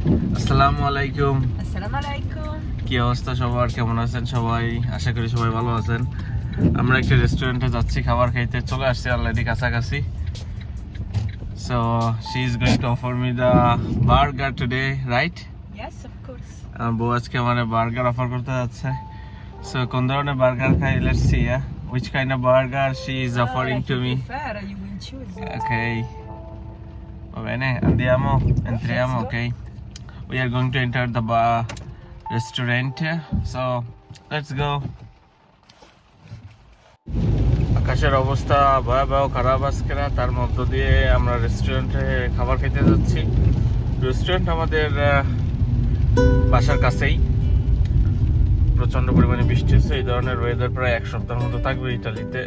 আসসালামু আলাইকুম। আসসালামু আলাইকুম। কি অবস্থা সবার? কেমন আছেন সবাই? আশা করি সবাই ভালো আছেন। আমরা একটা রেস্টুরেন্টে যাচ্ছি খাবার খাইতে। চলে আসছি অলরেডি কাছাকাছি। So she is going to offer me the burger today right yes of course আমার বউ আজকে আমার বার্গার অফার করতে যাচ্ছে। সো কোন ধরনের বার্গার খাই? Let's see which kind of burger she is offering to me. Okay. Va bene, andiamo, entriamo, okay. We are going to enter the bar restaurant. So, let's go. আকাশের অবস্থা ভয়াবহ খারাপ আজকে না তার মধ্য দিয়ে আমরা রেস্টুরেন্টে খাবার খেতে যাচ্ছি। রেস্টুরেন্ট আমাদের বাসার কাছেই। প্রচণ্ড পরিমাণে বৃষ্টি হচ্ছে। এই ধরনের ওয়েদার প্রায় এক সপ্তাহের মতো থাকবে ইটালিতে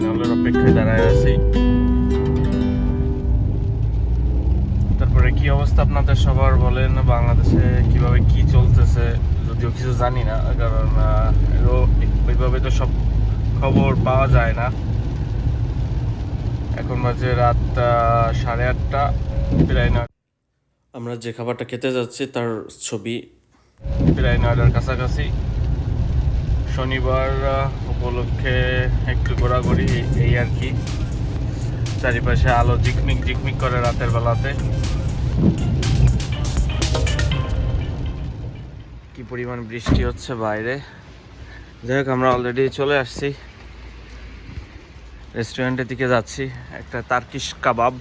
সিগন্যালের অপেক্ষায় দাঁড়ায় আছি। তারপরে কি অবস্থা আপনাদের সবার বলেন বাংলাদেশে কীভাবে কি চলতেছে? যদিও কিছু জানি না কারণ ওইভাবে তো সব খবর পাওয়া যায় না। এখন বাজে রাত সাড়ে আটটা প্রায় নয় আমরা যে খাবারটা খেতে যাচ্ছি তার ছবি। প্রায় নয়টার কাছাকাছি। শনিবার উপলক্ষে একটু ঘোরাঘুরি এই আর কি। চারিপাশে আলো ঝিকমিক ঝিকমিক করে রাতের বেলাতে। কি পরিমাণ বৃষ্টি হচ্ছে বাইরে। যাই হোক, আমরা অলরেডি চলে আসছি। রেস্টুরেন্টের দিকে যাচ্ছি। একটা তার্কিশ কাবাব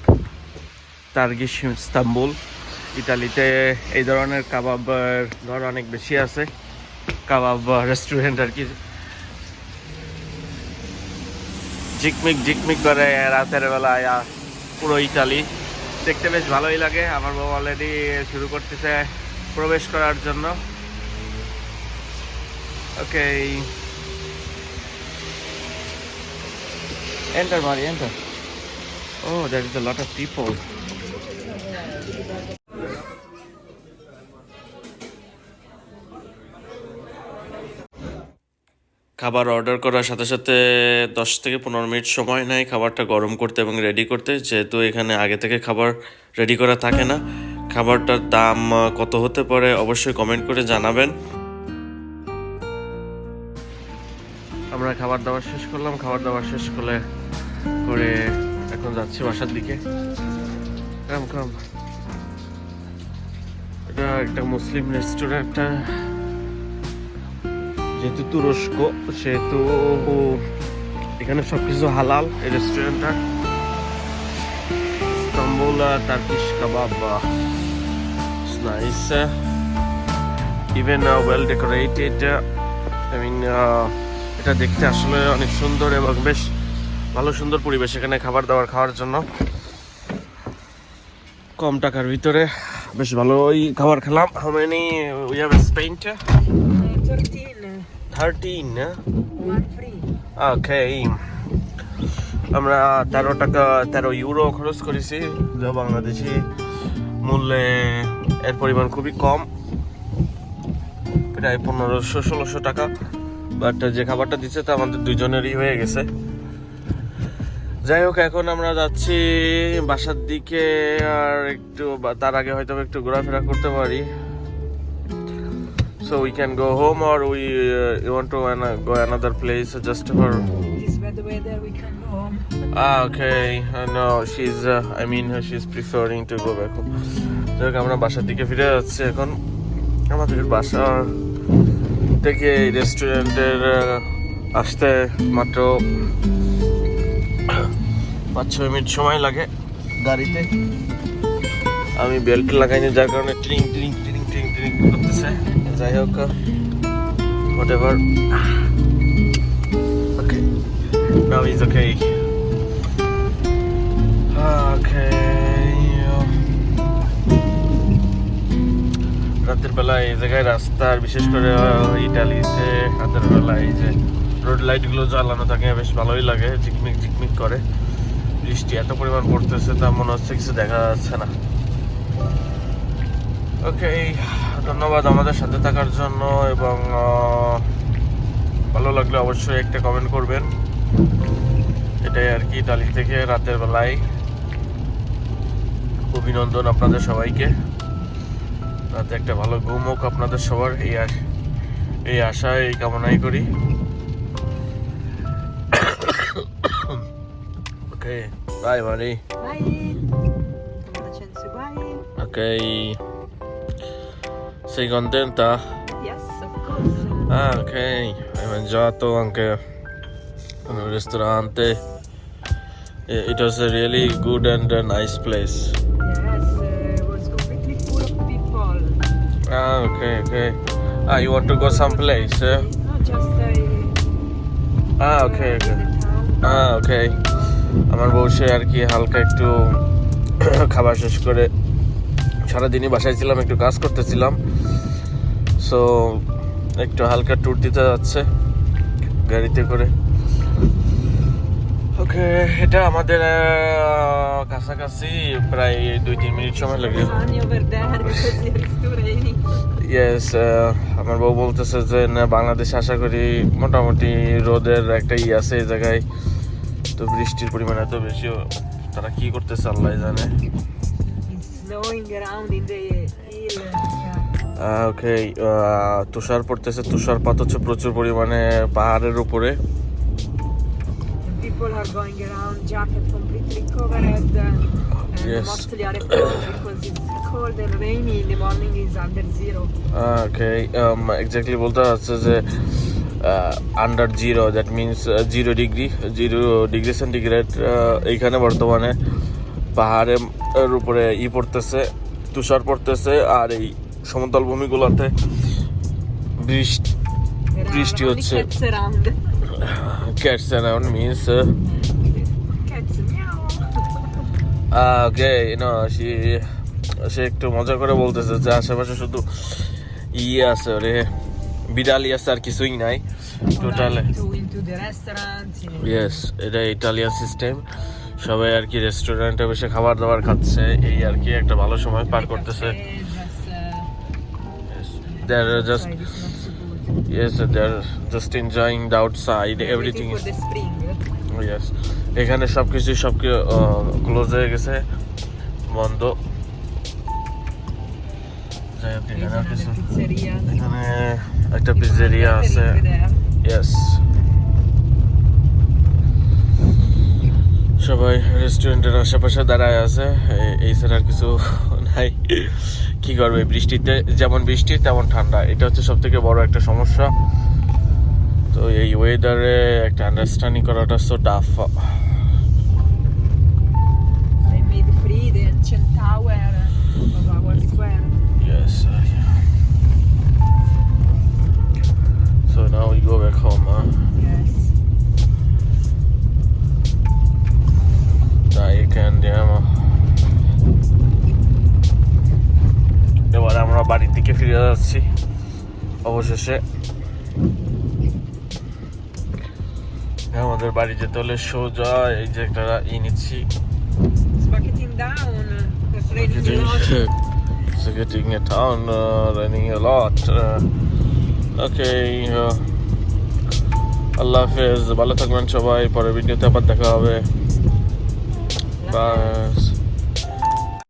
তার্কিশ ইস্তাম্বুল ইতালিতে এই ধরনের কাবাবের ঘর অনেক বেশি আছে। কাবাব রেস্টুরেন্ট আর কি। ঝিকমিক ঝিকমিক করে রাতের বেলায় পুরো ইটালি দেখতে বেশ ভালোই লাগে, আমার বউ অলরেডি শুরু করতেছে প্রবেশ করার জন্য। ওকে এন্টার মারি enter oh that is a lot of people খাবার অর্ডার করার সাথে সাথে দশ থেকে পনেরো মিনিট সময় নেয় খাবারটা গরম করতে এবং রেডি করতে। যেহেতু এখানে আগে থেকে খাবার রেডি করা থাকে না, খাবারটার দাম কত হতে পারে অবশ্যই কমেন্ট করে জানাবেন। আমরা খাবার দাবার শেষ করলাম। খাবার দাবার শেষ করে করে এখন যাচ্ছি বাসার দিকে। কাম এটা একটা মুসলিম রেস্টুরেন্ট যেহেতু তুরস্ক, সেহেতু এখানে সবকিছু হালাল। এই রেস্টুরেন্টটা Istanbul Turkish kebab nice even well decorated I mean এটা দেখতে আসলে অনেক সুন্দর এবং বেশ ভালো সুন্দর পরিবেশ এখানে খাবার দাবার খাওয়ার জন্য। কম টাকার ভিতরে বেশ ভালোই খাবার খেলাম। How many we have spent 13, thirteen one free. Okay আমরা তেরো টাকা তেরো ইউরো খরচ করেছি। যা বাংলাদেশি মূল্যে এর পরিমাণ খুবই কম। প্রায় পনেরোশো ষোলোশো টাকা। বাট যে খাবারটা দিচ্ছে তা আমাদের দুজনেরই হয়ে গেছে। যাই হোক এখন আমরা যাচ্ছি বাসার দিকে আর একটু তার আগে হয়তো একটু ঘোরাফেরা করতে পারি। So we can go home or we uh, you want to an- go another place just for This bad weather, we can go home. ah okay uh, no she's uh, I mean uh, she's preferring to go back home যাই হোক, আমরা বাসার দিকে ফিরে যাচ্ছি এখন আমাদের বাসা থেকে রেস্টুরেন্টের আসতে মাত্র পাঁচ ছয় মিনিট সময় লাগে গাড়িতে আমি বেল্ট লাগাইনি যার কারণে ট্রিং ট্রিং ট্রিং ট্রিং ট্রিং করতেছে যাই হোক what okay now is okay ওকে রাতের বেলায় এই জায়গায় রাস্তার বিশেষ করে ইটালিতে রাতের বেলায় এই যে রোড লাইটগুলো জ্বালানো থাকে, বেশ ভালোই লাগে, ঝিকমিক ঝিকমিক করে। বৃষ্টি এত পরিমাণ পড়তেছে, তা মনে হচ্ছে কিছু দেখা যাচ্ছে না। ওকে ধন্যবাদ আমাদের সাথে থাকার জন্য এবং ভালো লাগলে অবশ্যই একটা কমেন্ট করবেন। এটাই আর কি ইতালি থেকে রাতের বেলায়। অভিনন্দন আপনাদের সবাইকে। রাতে একটা ভালো ঘুম হোক আপনাদের সবার এই আশ- এই আশা এই কামনাই করি। ওকে বাই মারি Vai! Stiamo facendo su vai? ok sei contenta? Yes, of course. Ah, ok. Hai mangiato anche in un ristorante. Eh, It was a really good and uh, nice place. Yes, uh, it was completely full of people. Ah, okay, okay. Ah, you want to go someplace? Eh? No, just uh, Ah, okay, uh, okay. in the town. Ah, okay. আমার বউ সে আর কি হালকা একটু খাবার শেষ করে সারাদিনই বাসায় ছিলাম একটু কাজ করতেছিলাম। সো একটু হালকা ট্যুর দিতে যাচ্ছে গাড়িতে করে। ওকে এটা আমাদের কাছাকাছি প্রায় দুই তিন মিনিট সময় লাগে. ইয়েস আমার বউ বলতেছে যে না বাংলাদেশে আশা করি মোটামুটি রোদের একটা ই আছে এই জায়গায়। তো বৃষ্টির পরিমাণ এত বেশি তারা কি করতেছে আল্লাহ জানে। It's around in the hill. ওকে তুষার পড়তেছে তুষারপাত হচ্ছে প্রচুর পরিমাণে পাহাড়ের উপরে people are going around, jacket completely covered. Uh, and Yes. mostly are because it's cold and rainy. In the morning is under zero. Okay exactly বলতে হচ্ছে যে under zero that means zero degree zero degree centigrade এইখানে বর্তমানে পাহাড়ের উপরে ই পড়তেছে তুষার পড়তেছে আর এই সমতল ভূমিগুলোতে বৃষ্টি বৃষ্টি হচ্ছে. Cats around means. Okay no সে সে একটু মজা করে বলতেছে যে আশেপাশে শুধু ইয়ে আছে ওরে বিড়ালি আছে আর কিছুই নাই টোটাল. ইয়েস এটা ইটালিয়ান সিস্টেম সবাই আর কি রেস্টুরেন্টে বসে খাবার দাবার খাচ্ছে। এই আর কি একটা ভালো সময় পার করতেছে। এখানে সবকিছু সব ক্লোজ হয়ে গেছে। বন্ধ। এখানে একটা পিজেরিয়া আছে। ইয়েস সবাই রেস্টুরেন্টের আশেপাশে দাঁড়ায় আছে এই ছাড়া আর কিছু নাই কি করবে বৃষ্টিতে যেমন বৃষ্টি তেমন ঠান্ডা এটা হচ্ছে সব থেকে বড় একটা সমস্যা তো এই ওয়েদারে একটা আন্ডারস্ট্যান্ডিং করাটা so tough They made free the ancient tower of our square. Yes. So now we go back home, huh? Yes. বাড়ির দিকে ফিরে যাচ্ছি। অবশেষে আমাদের বাড়ি যেতে হলে সোজা এই যে একটা ই নিচ্ছি। Getting a town uh, running a lot. Uh, okay. Uh, আল্লাহ হাফেজ ভালো থাকবেন সবাই পরের ভিডিওতে আবার দেখা হবে। বাস